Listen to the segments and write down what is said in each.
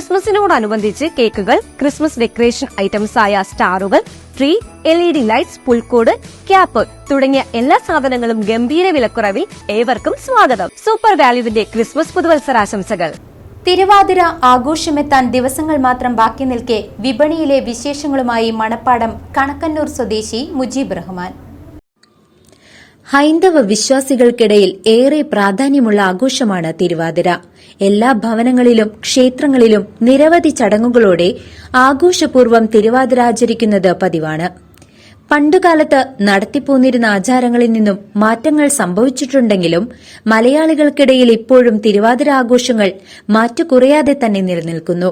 ക്രിസ്മസിനോടനുബന്ധിച്ച് കേക്കുകൾ Christmas decoration items ആയ സ്റ്റാറുകൾ tree L E D lights പുൽക്കൂട് ക്യാപ്പ് തുടങ്ങിയ എല്ലാ സാധനങ്ങളും ഗംഭീര വിലക്കുറവിൽ ഏവർക്കും സ്വാഗതം. സൂപ്പർ വാല്യുവിന്റെ ക്രിസ്മസ് പുതുവത്സരാശംസകൾ. തിരുവാതിര ആഘോഷമെത്താൻ ദിവസങ്ങൾ മാത്രം ബാക്കി നിൽക്കെ വിപണിയിലെ വിശേഷങ്ങളുമായി മണപ്പാടം കണക്കന്നൂർ സ്വദേശി മുജീബ് റഹ്മാൻ. ഹൈന്ദവ വിശ്വാസികൾക്കിടയിൽ ഏറെ പ്രാധാന്യമുള്ള ആഘോഷമാണ് തിരുവാതിര. എല്ലാ ഭവനങ്ങളിലും ക്ഷേത്രങ്ങളിലും നിരവധി ചടങ്ങുകളോടെ ആഘോഷപൂർവം തിരുവാതിര ആചരിക്കുന്നത് പതിവാണ്. പണ്ടുകാലത്ത് നടത്തിപ്പോന്നിരുന്ന ആചാരങ്ങളിൽ നിന്നും മാറ്റങ്ങൾ സംഭവിച്ചിട്ടുണ്ടെങ്കിലും മലയാളികൾക്കിടയിൽ ഇപ്പോഴും തിരുവാതിര ആഘോഷങ്ങൾ മാറ്റുകുറയാതെ തന്നെ നിലനിൽക്കുന്നു.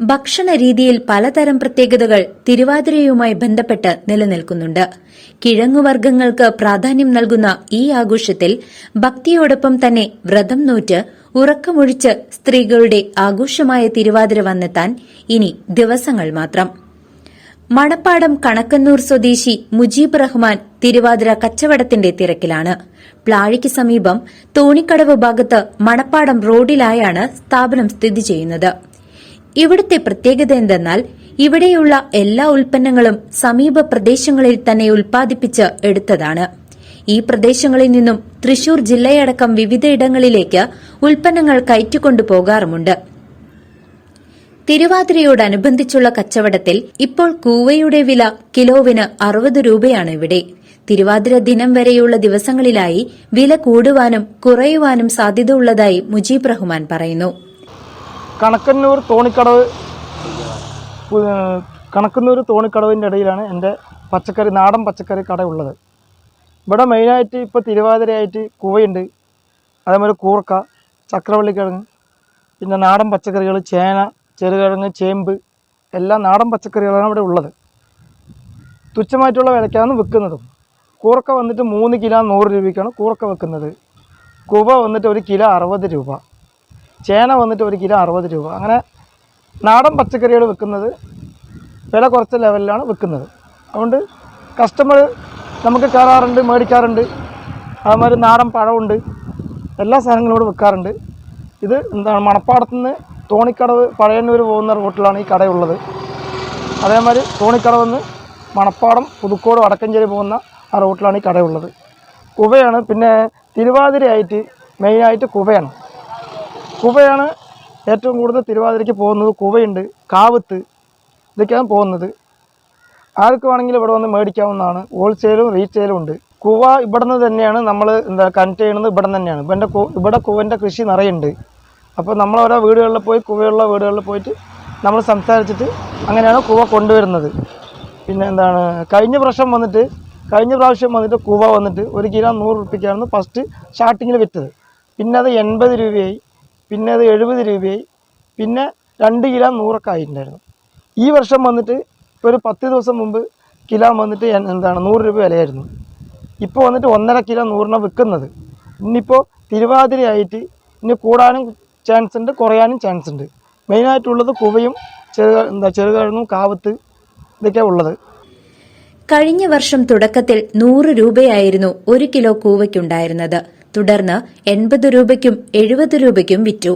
ഭക്ഷണ രീതിയിൽ പലതരം പ്രത്യേകതകൾ തിരുവാതിരയുമായി ബന്ധപ്പെട്ട് നിലനിൽക്കുന്നുണ്ട്. കിഴങ്ങുവർഗങ്ങൾക്ക് പ്രാധാന്യം നൽകുന്ന ഈ ആഘോഷത്തിൽ ഭക്തിയോടൊപ്പം തന്നെ വ്രതം നോറ്റ് ഉറക്കമൊഴിച്ച് സ്ത്രീകളുടെ ആഘോഷമായ തിരുവാതിര വന്നെത്താൻ ഇനി ദിവസങ്ങൾ മാത്രം. മണപ്പാടം കണക്കന്നൂർ സ്വദേശി മുജീബ് റഹ്മാൻ തിരുവാതിര കച്ചവടത്തിന്റെ തിരക്കിലാണ്. പ്ലാഴിക്ക് സമീപം തോണിക്കടവ് ഭാഗത്ത് മണപ്പാടം റോഡിലായാണ് സ്ഥാപനം സ്ഥിതി ചെയ്യുന്നത്. ഇവിടുത്തെ പ്രത്യേകത എന്തെന്നാൽ ഇവിടെയുള്ള എല്ലാ ഉൽപ്പന്നങ്ങളും സമീപ പ്രദേശങ്ങളിൽ തന്നെ ഉൽപ്പാദിപ്പിച്ച് എടുത്തതാണ്. ഈ പ്രദേശങ്ങളിൽ നിന്നും തൃശൂർ ജില്ലയടക്കം വിവിധയിടങ്ങളിലേക്ക് ഉൽപ്പന്നങ്ങൾ കയറ്റിക്കൊണ്ടു പോകാറുമുണ്ട്. തിരുവാതിരയോടനുബന്ധിച്ചുള്ള കച്ചവടത്തിൽ ഇപ്പോൾ കൂവയുടെ വില കിലോവിന് അറുപത് രൂപയാണ് ഇവിടെ. തിരുവാതിര ദിനം വരെയുള്ള ദിവസങ്ങളിലായി വില കൂടുവാനും കുറയുവാനും സാധ്യതയുള്ളതായി മുജീബ് റഹ്മാൻ പറയുന്നു. കണക്കന്നൂർ തോണിക്കടവ് കണക്കന്നൂർ തോണിക്കടവിന്റെ ഇടയിലാണ് എന്റെ പച്ചക്കറി നാടൻ പച്ചക്കറി കട ഉള്ളത്. ഇവിടെ മെയിനായിട്ട് ഇപ്പോൾ തിരുവാതിരയായിട്ട് കുവയുണ്ട്. അതേമാതിരി കൂർക്ക ചക്രവള്ളിക്കിഴങ്ങ് പിന്നെ നാടൻ പച്ചക്കറികൾ ചേന ചെറുകിഴങ്ങ് ചേമ്പ് എല്ലാ നാടൻ പച്ചക്കറികളാണ് ഇവിടെ ഉള്ളത്. തുച്ഛമായിട്ടുള്ള വിലയ്ക്കാണ് വിൽക്കുന്നതും. കൂർക്ക വന്നിട്ട് മൂന്ന് കിലോ നൂറ് രൂപയ്ക്കാണ് കൂർക്ക വെക്കുന്നത് കുവ വന്നിട്ട് ഒരു കിലോ അറുപത് രൂപ. ചേന വന്നിട്ട് ഒരു കിലോ അറുപത് രൂപ. അങ്ങനെ നാടൻ പച്ചക്കറികൾ വിൽക്കുന്നത് വില കുറച്ച ലെവലിലാണ് വിൽക്കുന്നത്. അതുകൊണ്ട് കസ്റ്റമർ നമുക്ക് കയറാറുണ്ട് മേടിക്കാറുണ്ട്. അതുമാതിരി നാടൻ പഴമുണ്ട്. എല്ലാ സാധനങ്ങളും ഇവിടെ വിൽക്കാറുണ്ട്. ഇത് എന്താണ് മണപ്പാടത്തു നിന്ന് തോണിക്കടവ് പഴയന്നൂർ പോകുന്ന റൂട്ടിലാണ് ഈ കടയുള്ളത് അതേമാതിരി തോണിക്കടവ് നിന്ന് മണപ്പാടം പുതുക്കോട് വടക്കഞ്ചേരി പോകുന്ന ആ റൂട്ടിലാണ് ഈ കടയുള്ളത് കുവയാണ് പിന്നെ തിരുവാതിരയായിട്ട് മെയിനായിട്ട് കുവയാണ്. കുവയാണ് ഏറ്റവും കൂടുതൽ തിരുവാതിരയ്ക്ക് പോകുന്നത് കുവയുണ്ട് കാവത്ത് ഇതൊക്കെയാണ് പോകുന്നത്. ആർക്ക് വേണമെങ്കിലും ഇവിടെ വന്ന് മേടിക്കാവുന്നതാണ്. ഹോൾസെയിലും റീറ്റെയിലും ഉണ്ട്. കുവ ഇവിടെ നിന്ന് തന്നെയാണ് നമ്മൾ എന്താ കണക്ട് ചെയ്യുന്നത് ഇവിടെ നിന്ന് തന്നെയാണ്. ഇപ്പം എന്റെ ഇവിടെ കുവന്റെ കൃഷി നിറയുണ്ട്. അപ്പോൾ നമ്മൾ ഓരോ വീടുകളിൽ പോയി കുവയുള്ള വീടുകളിൽ പോയിട്ട് നമ്മൾ സംസാരിച്ചിട്ട് അങ്ങനെയാണ് കുവ കൊണ്ടുവരുന്നത്. പിന്നെ എന്താണ് കഴിഞ്ഞ പ്രാവശ്യം വന്നിട്ട് കഴിഞ്ഞ പ്രാവശ്യം വന്നിട്ട് കുവ വന്നിട്ട് ഒരു കിലോ നൂറ് റുപ്യക്കാണ് ഫസ്റ്റ് സ്റ്റാർട്ടിങ്ങിൽ വിറ്റത്. പിന്നെ അത് എൺപത് രൂപയായി. പിന്നെ അത് എഴുപത് രൂപയായി. പിന്നെ രണ്ട് കിലോ നൂറൊക്കെ ഈ വർഷം വന്നിട്ട് ഒരു പത്ത് ദിവസം മുമ്പ് കിലോ വന്നിട്ട് എന്താണ് നൂറ് രൂപ വിലയായിരുന്നു. ഇപ്പോൾ വന്നിട്ട് ഒന്നര കിലോ നൂറിന് വിൽക്കുന്നത് ഇനിയിപ്പോൾ തിരുവാതിരയായിട്ട് ഇനി കൂടാനും ചാൻസ് ഉണ്ട് കുറയാനും ചാൻസ് ഉണ്ട്. മെയിനായിട്ടുള്ളത് കുവയും ചെറു എന്താ ചെറുകിഴങ്ങും കാവത്ത് ഇതൊക്കെയാണ് ഉള്ളത്. കഴിഞ്ഞ വർഷം തുടക്കത്തിൽ നൂറ് രൂപയായിരുന്നു ഒരു കിലോ കൂവയ്ക്കുണ്ടായിരുന്നത്. തുടർന്ന് എൺപത് രൂപയ്ക്കും എഴുപത് രൂപയ്ക്കും വിറ്റു.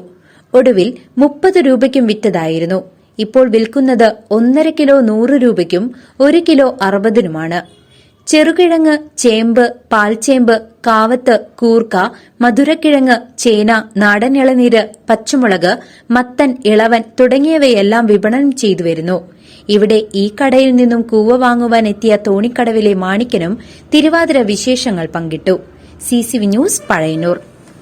ഒടുവിൽ മുപ്പത് രൂപയ്ക്കും വിറ്റതായിരുന്നു. ഇപ്പോൾ വിൽക്കുന്നത് ഒന്നര കിലോ നൂറ് രൂപയ്ക്കും ഒരു കിലോ അറുപതിനുമാണ്. ചെറുകിഴങ്ങ് ചേമ്പ് പാൽച്ചേമ്പ് കാവത്ത് കൂർക്ക മധുരക്കിഴങ്ങ് ചേന നാടൻ ഇളനീര് പച്ചമുളക് മത്തൻ ഇളവൻ തുടങ്ങിയവയെല്ലാം വിപണനം ചെയ്തു വരുന്നു ഇവിടെ ഈ കടയിൽ നിന്നും കൂവ വാങ്ങുവാൻ എത്തിയ തോണിക്കടവിലെ മാണിക്കനും തിരുവാതിര വിശേഷങ്ങൾ പങ്കിട്ടു. C news Pazhayannur.